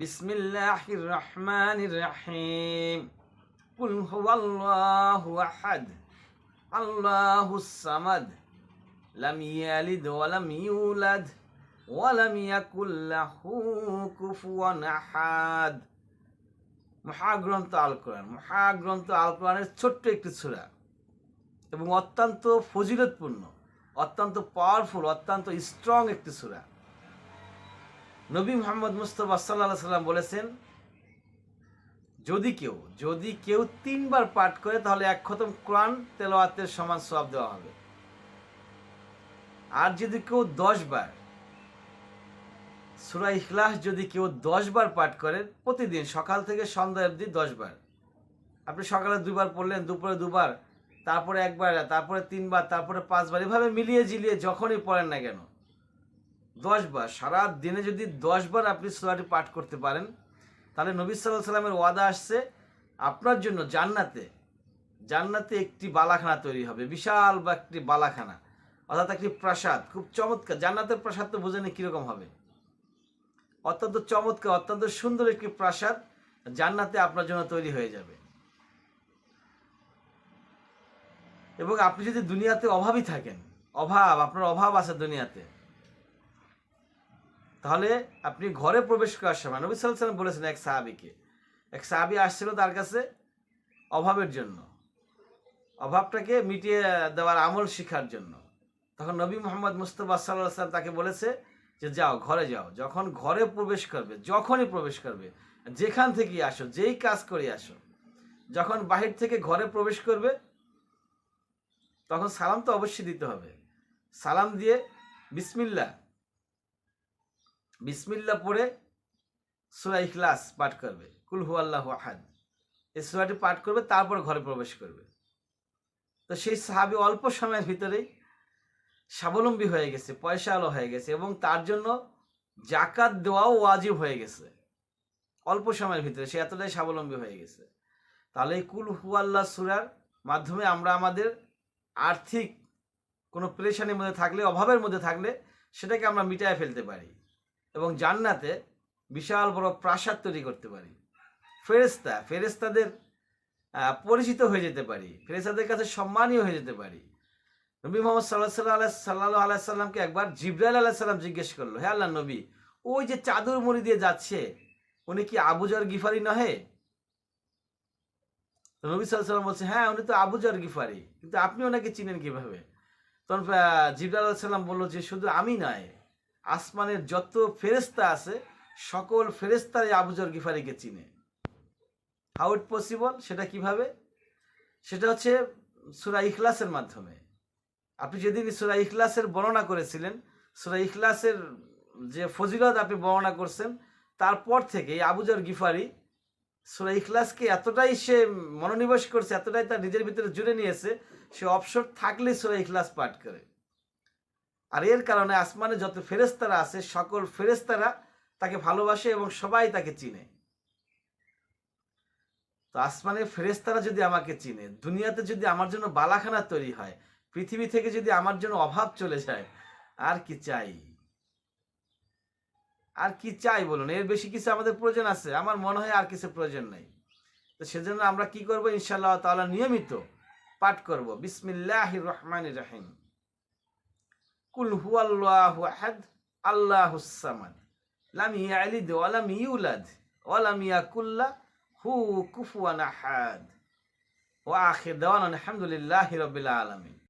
بسم الله الرحمن الرحيم قل هو الله أحد الله الصمد لم يلد ولم يولد ولم يكن له كفوا أحد মহাগ্রন্থ আল কোরআন মহাগ্রন্থ আল কোরআনের ছোট্ট একটি সূরা। এবং অত্যন্ত ফজিলতপূর্ণ, অত্যন্ত পাওয়ারফুল অত্যন্ত স্ট্রং একটি সূরা। নবী মোহাম্মদ মুস্তফা সাল্লাহ সাল্লাম বলেছেন, যদি কেউ যদি কেউ তিনবার পাঠ করে, তাহলে এক খতম কোরআন তেলাওয়াতের সমান সব দেওয়া হবে। আর যদি কেউ দশ বার সুরা ইখলাস যদি কেউ দশ বার পাঠ করেন প্রতিদিন সকাল থেকে সন্ধ্যা অবধি দশ বার আপনি সকালে দুবার পড়লেন, দুপুরে দুবার, তারপরে একবার, তারপরে তিনবার, তারপরে পাঁচবার, এভাবে মিলিয়ে জিলিয়ে যখনই পড়েন না কেন দশ বার, সারা দিনে যদি দশ বার আপনি সুরাটি পাঠ করতে পারেন, তাহলে নবী সাল্লাহ সাল্লামের ওয়াদা আসছে, আপনার জন্য জান্নাতে জান্নাতে একটি বালাখানা তৈরি হবে, বিশাল বা একটি বালাখানা, অর্থাৎ একটি প্রাসাদ, খুব চমৎকার, জান্নাতের প্রাসাদ তো বোঝেনি কীরকম হবে। অত্যন্ত চমৎকার, অত্যন্ত সুন্দর একটি প্রাসাদ, জান্নাতে আপনার জন্য তৈরি হয়ে যাবে। এবং আপনি যদি দুনিয়াতে অভাবই থাকেন, অভাব, আপনার অভাব আছে দুনিয়াতে তাহলে আপনি ঘরে প্রবেশ করার সময় নবী সাল্লাম বলেছেন এক সাহাবিকে। এক সাহাবি আসছিল তার কাছে অভাবের জন্য। অভাবটাকে মিটিয়ে দেওয়ার আমল শিখার জন্য। তখন নবী মোহাম্মদ মুস্তফা সাল্লাম তাকে বলেছে যে, যাও, ঘরে যাও। যখন ঘরে প্রবেশ করবে, যখনই প্রবেশ করবে, যেখান থেকে আসো, যেই কাজ করে আসো, যখন বাহির থেকে ঘরে প্রবেশ করবে, তখন সালাম তো অবশ্যই দিতে হবে। সালাম দিয়ে বিসমিল্লা বিসমিল্লা পড়ে সুরা ইখলাস পাঠ করবে। কুল হু আল্লাহ আহাদ। এই সুরাটি পাঠ করবে, তারপর ঘরে প্রবেশ করবে। তো সেই সাহাবি অল্প সময়ের ভিতরেই স্বাবলম্বী হয়ে গেছে, পয়সা আলো হয়ে গেছে এবং তার জন্য জাকাত দেওয়াও ওয়াজিব হয়ে গেছে। অল্প সময়ের ভিতরে সে এতটাই স্বাবলম্বী হয়ে গেছে। তাহলে এই কুল হু আল্লাহ সুরার মাধ্যমে আমরা আমাদের আর্থিক কোনো প্রেশানির মধ্যে থাকলে, অভাবের মধ্যে থাকলে সেটাকে আমরা মিটায় ফেলতে পারি। এবং জান্নাতে বিশাল বড় প্রাসাদ তৈরি করতে পারি। ফেরেস্তা ফেরেস্তাদের পরিচিত হয়ে যেতে পারি। ফেরেস্তাদের কাছে সম্মানীয় হয়ে যেতে পারি। নবী মোহাম্মদ সাল্লাহ সাল্লাহ আল্লাহ সাল্লাহ আল্লাহ সাল্লামকে একবার জিব্রাইল আল্লাহ সাল্লাম জিজ্ঞেস করল হ্যাঁ আল্লাহ নবী, ওই যে চাদর মুড়ি দিয়ে যাচ্ছে, উনি কি আবুজার গিফারি নহে? নবী সাল্লাম বলছে হ্যাঁ উনি তো আবুজার গিফারি, কিন্তু আপনি ওনাকে চিনেন কীভাবে? তখন আল্লাহ সাল্লাম বলল যে, শুধু আমি নয় আসমানের যত ফেরেস্তা আছে, সকল ফেরেস্তারই আবুজর গিফারিকে চিনে। হাউ ইট পসিবল সেটা কীভাবে? সেটা হচ্ছে সুরা ইখলাসের মাধ্যমে। আপনি যেদিন সুরা ইখলাসের বর্ণনা করেছিলেন, সুরা ইখলাসের যে ফজিলত আপনি বর্ণনা করছেন, তারপর থেকে এই আবুজর গিফারি সুরা ইখলাসকে এতটাই সে মনোনিবেশ করছে, এতটাই তার নিজের ভিতরে জুড়ে নিয়েছে, সে অবসর থাকলে সুরা ইখলাস পাঠ করে। আর এর কারণে আসমানে যত ফেরেস্তারা আছে, সকল ফেরেস্তারা তাকে ভালোবাসে এবং সবাই তাকে চিনে। তো আসমানের ফেরেস্তারা যদি আমাকে চিনে, দুনিয়াতে যদি আমার জন্য বালাখানা তৈরি হয়, পৃথিবী থেকে যদি আমার জন্য অভাব চলে যায়, আর কি চাই? আর কি চাই বলুন? এর বেশি কিছু আমাদের প্রয়োজন আছে। আমার মনে হয় আর কিছু প্রয়োজন নেই। তো সেজন্য আমরা কি করব? ইনশাল্লাহ তাআলা নিয়মিত পাঠ করব। বিসমিল্লাহির রহমানির রহিম। কুল হুয়াল্লাহু আহাদ আল্লাহুস সামাদ লাম ইয়ালিদ ওয়া লাম ইউলাদ ওয়া লাম ইয়াকুল্লা হু কুফুয়ান আহাদ ওয়া আখির দাওয়ানা আলহামদুলিল্লাহি রাব্বিল আলামিন